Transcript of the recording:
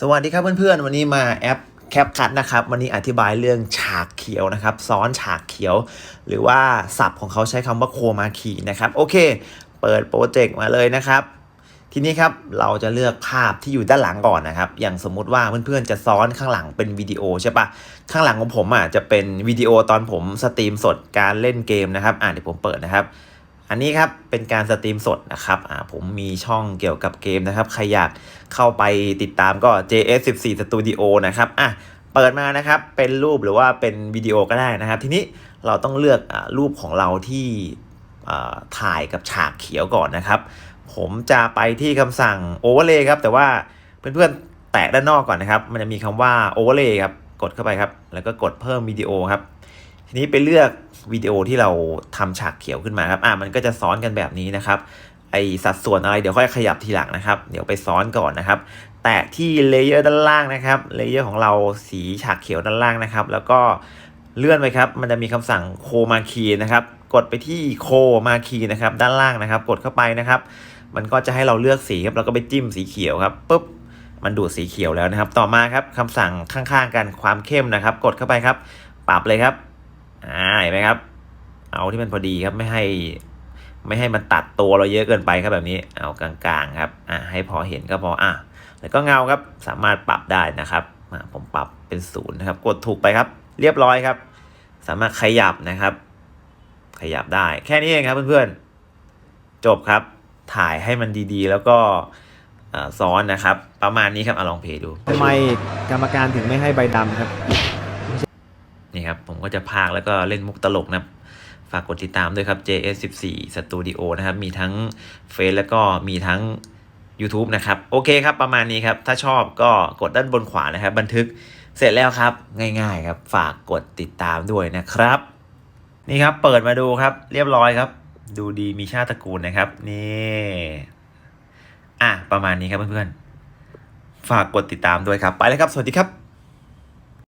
สวัสดีครับเพื่อนๆ วันนี้มาแอปแคปคัดนะครับ วันนี้อธิบายเรื่องฉากเขียวนะครับ ซ้อนฉากเขียว หรือว่าศัพท์ของเขาใช้คำว่าโคมาคีนะครับ โอเค เปิดโปรเจกต์มาเลยนะครับ ทีนี้ครับเราจะเลือกภาพที่อยู่ด้านหลังก่อนนะครับ อย่างสมมุติว่าเพื่อนๆ จะซ้อนข้างหลังเป็นวิดีโอใช่ปะข้างหลังของผมอะจะเป็นวิดีโอตอนผมสตรีมสดการเล่นเกมนะครับ อ่าเดี๋ยวผมเปิดนะครับ อันนี้ครับเป็นการสตรีมสดนะครับอ่าผมมีช่องเกี่ยวกับเกมนะครับ ใครอยากเข้าไปติดตามก็ JS14 Studio นะครับอะเปิดมานะครับเป็นรูปหรือว่าเป็นวิดีโอก็ได้นะครับ ทีนี้เราต้องเลือกอรูปของเราที่ถ่ายกับฉากเขียวก่อนนะครับ ผมจะไปที่คำสั่ง overlay ครับ แต่ว่าเพื่อนๆแตะด้านนอกก่อนนะครับ มันจะมีคำว่า overlay ครับ กดเข้าไปครับ แล้วก็กดเพิ่มวิดีโอครับ ทีนี้ไปเลือกวิดีโอที่เราทำฉากเขียวขึ้นมาครับ อ่ามันก็จะซ้อนกันแบบนี้นะครับ ไอสัดส่วนอะไรเดี๋ยวค่อยขยับทีหลังนะครับ เดี๋ยวไปซ้อนก่อนนะครับ แตะที่เลเยอร์ด้านล่างนะครับ เลเยอร์ของเราสีฉากเขียวด้านล่างนะครับ แล้วก็เลื่อนไปครับ มันจะมีคำสั่งโคมาคีนะครับ กดไปที่โคมาคีนะครับ ด้านล่างนะครับ กดเข้าไปนะครับ มันก็จะให้เราเลือกสีครับ แล้วก็ไปจิ้มสีเขียวครับปุ๊บ มันดูดสีเขียวแล้วนะครับ ต่อมาครับคำสั่งข้างๆกันความเข้มนะครับ กดเข้าไปครับ ปรับเลยครับ อ่าเห็นไหมครับ เอาที่มันพอดีครับไม่ให้ ไม่ให้มันตัดตัวเราเยอะเกินไปครับแบบนี้ เอากลางๆครับอ่าให้พอเห็นก็พออะแล้วก็เงาครับสามารถปรับได้นะครับผมปรับเป็นศูนย์นะครับ กดถูกไปครับ เรียบร้อยครับ สามารถขยับนะครับ ขยับได้แค่นี้เองครับเพื่อนๆ จบครับ ถ่ายให้มันดีๆ แล้วก็ซ้อนนะครับ ประมาณนี้ครับเอาลองเพย์ดูทำไมกรรมการถึงไม่ให้ใบดำครับ นี่ครับ ผมก็จะพากย์แล้วก็เล่นมุกตลกนะครับ ฝากกดติดตามด้วยครับ JS14 Studio นะครับ มีทั้งเฟซแล้วก็มีทั้ง YouTube นะครับ โอเคครับประมาณนี้ครับ ถ้าชอบก็กดด้านบนขวานะครับ บันทึกเสร็จแล้วครับ ง่ายๆครับ ฝากกดติดตามด้วยนะครับ นี่ครับเปิดมาดูครับ เรียบร้อยครับ ดูดีมีชาติตระกูลนะครับ นี่อะประมาณนี้ครับเพื่อนๆฝากกดติดตามด้วยครับ ไปเลยครับ สวัสดีครับ